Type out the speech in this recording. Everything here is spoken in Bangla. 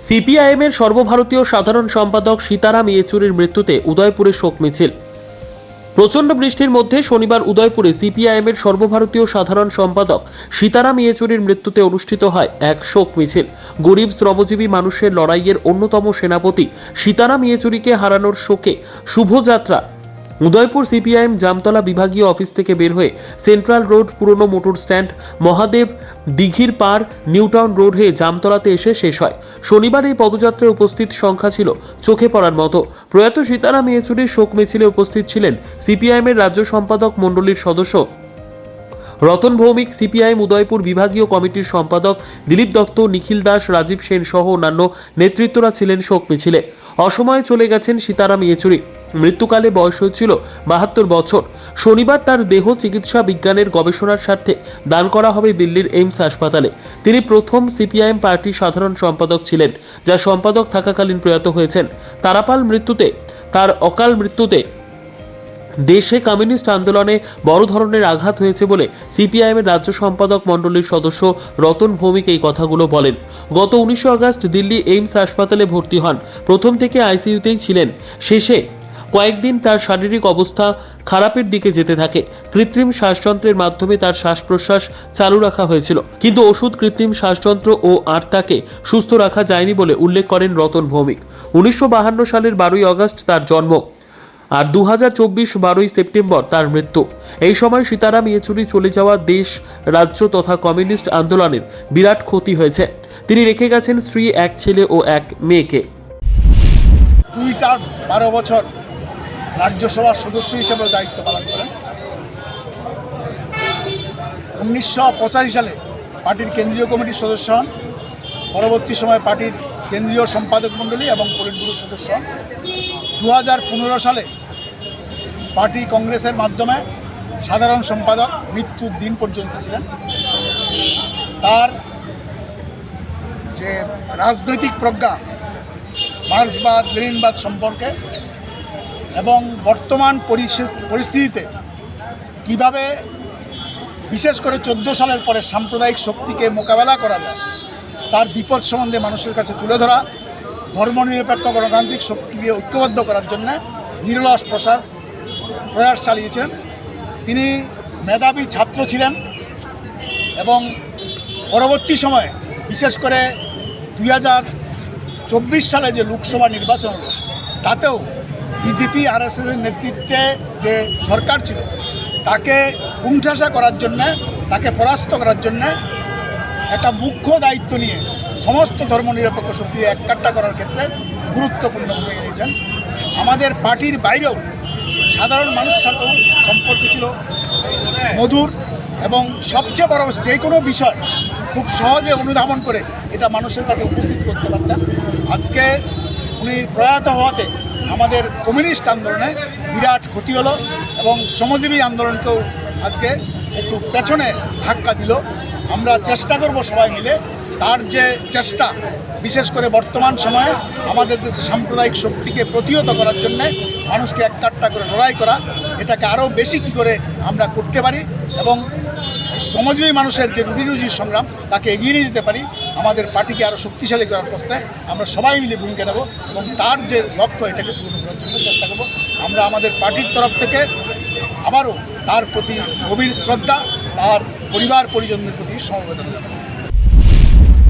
সিপিআইএমের সর্বভারতীয় সাধারণ সম্পাদক সীতারাম ইয়েচুরির মৃত্যুতে উদয়পুরে শোক মিছিল। প্রচণ্ড বৃষ্টির মধ্যে শনিবার উদয়পুরে সিপিআইএমের সর্বভারতীয় সাধারণ সম্পাদক সীতারাম ইয়েচুরির মৃত্যুতে অনুষ্ঠিত হয় এক শোক মিছিল। গরিব শ্রমজীবী মানুষের লড়াইয়ের অন্যতম সেনাপতি সীতারাম ইয়েচুরিকে হারানোর শোকে শুভযাত্রা উদয়পুর সিপিআইএম জামতলা বিভাগীয় অফিস থেকে বের হয়ে সেন্ট্রাল রোড পুরনো মোটর স্ট্যান্ড, মহাদেব দিঘির পার, নিউটাউন রোড হয়ে জামতলাতে এসে শেষ হয়। শনিবার এই পদযাত্রায় উপস্থিত সংখ্যা ছিল চোখে পড়ার মতো। প্রয়াত সীতারাম ইয়েচুরির শোক মিছিলে উপস্থিত ছিলেন সিপিআইএমের রাজ্য সম্পাদক মণ্ডলীর সদস্য। রতন ভৌমিক, সিপিআইএম উদয়পুর বিভাগীয় কমিটির সম্পাদক দিলীপ দত্ত, নিখিল দাস, রাজীব সেন সহ অন্যান্য নেতৃত্বরা ছিলেন শোক মিছিলে। অসময়ে চলে গেছেন সীতারাম ইয়েচুরি। মৃত্যুকালে বয়স হয়েছিল বাহাত্তর বছর। শনিবার তার দেহ চিকিৎসা বিজ্ঞানের গবেষণার স্বার্থে দান করা হবে দিল্লির এইমস হাসপাতালে। তিনি প্রথম সিপিআইএম পার্টির সাধারণ সম্পাদক ছিলেন, যা সম্পাদক থাকাকালীন প্রয়াত হয়েছেন। তারাপাল মৃত্যুতে, তার অকাল মৃত্যুতে দেশে কমিউনিস্ট আন্দোলনে বড় ধরনের আঘাত হয়েছে বলে সিপিআইএমের রাজ্য সম্পাদক মণ্ডলীর সদস্য রতন ভৌমিক এই কথাগুলো বলেন। গত উনিশে আগস্ট দিল্লি এইমস হাসপাতালে ভর্তি হন। প্রথম থেকে আইসিইউতেই ছিলেন। শেষে কয়েকদিন তার শারীরিক অবস্থা খারাপের দিকে যেতে থাকে। কৃত্রিম শ্বাসযন্ত্রের মাধ্যমে তার শ্বাস প্রশ্বাস চালু রাখা হয়েছিল। কিন্তু ওষুধ, কৃত্রিম শ্বাসযন্ত্র ও আত্মাকে সুস্থ রাখা যায়নি বলে উল্লেখ করেন রতন ভৌমিক। উনিশশো সালের বারোই আগস্ট তার জন্ম আর দু হাজার চব্বিশ বারোই সেপ্টেম্বর তার মৃত্যু। এই সময় সীতারাম ইয়েচুরি চলে যাওয়া দেশ, রাজ্য তথা কমিউনিস্ট আন্দোলনের বিরাট ক্ষতি হয়েছে। তিনি রেখে গেছেন স্ত্রী, এক ছেলে ও এক মেয়েকে। দুইটা বারো বছর রাজ্যসভার সদস্য হিসেবে দায়িত্ব পালন করেন। উনিশশো পঁচাশি সালে পার্টির কেন্দ্রীয় কমিটির সদস্য হন। পরবর্তী সময়ে পার্টির কেন্দ্রীয় সম্পাদক মণ্ডলী এবং পলিট ব্যুরোর সদস্য দু হাজার সালে পার্টি কংগ্রেসের মাধ্যমে সাধারণ সম্পাদক মৃত্যুর দিন পর্যন্ত ছিলেন। তার যে রাজনৈতিক প্রজ্ঞা, মার্ক্সবাদ, লেনিনবাদ সম্পর্কে এবং বর্তমান পরিস্থিতিতে কীভাবে বিশেষ করে চোদ্দ সালের পরে সাম্প্রদায়িক শক্তিকে মোকাবেলা করা যায়, তার বিপদ সম্বন্ধে মানুষের কাছে তুলে ধরা, ধর্মনিরপেক্ষ গণতান্ত্রিক শক্তিকে ঐক্যবদ্ধ করার জন্য নিরলস প্রসাস প্রয়াস চালিয়েছেন। তিনি মেধাবী ছাত্র ছিলেন এবং পরবর্তী সময়ে বিশেষ করে দুই হাজার চব্বিশ সালে যে লোকসভা নির্বাচন তাতেও বিজেপি আর এস এর নেতৃত্বে যে সরকার ছিল, তাকে কুণ্ঠাসা করার জন্যে, তাকে পরাস্ত করার জন্যে একটা মুখ্য দায়িত্ব নিয়ে সমস্ত ধর্মনিরপেক্ষ শক্তি এককাট্টা করার ক্ষেত্রে গুরুত্বপূর্ণ ভূমিকা নিয়েছেন। আমাদের পার্টির বাইরেও সাধারণ মানুষের সাথেও সম্পর্ক ছিল মধুর এবং সবচেয়ে বড় যে কোনো বিষয় খুব সহজে অনুধাবন করে এটা মানুষের কাছে উপস্থিত করতে পারতেন। আজকে উনি প্রয়াত হওয়াতে আমাদের কমিউনিস্ট আন্দোলনে বিরাট ক্ষতি হলো এবং শ্রমজীবী আন্দোলনকেও আজকে একটু পেছনে ধাক্কা দিল। আমরা চেষ্টা করব সবাই মিলে তার যে চেষ্টা, বিশেষ করে বর্তমান সময়ে আমাদের দেশে সাম্প্রদায়িক শক্তিকে প্রতিহত করার জন্য মানুষকে এককাট্টা করে লড়াই করা, এটাকে আরও বেশি কি করে আমরা করতে পারি এবং শ্রমজীবী মানুষের যে রুজি রুজির সংগ্রাম, তাকে এগিয়ে নিয়ে যেতে পারি। আমাদের পার্টিকে আরও শক্তিশালী করার প্রস্তায় আমরা সবাই মিলে ভূমিকা নেব এবং তার যে লক্ষ্য, এটাকে পূরণ করার জন্য চেষ্টা করব। আমরা আমাদের পার্টির তরফ থেকে আবারও তার প্রতি গভীর শ্রদ্ধা, তার পরিবার পরিজনদের প্রতি সমবেদনা জানাব।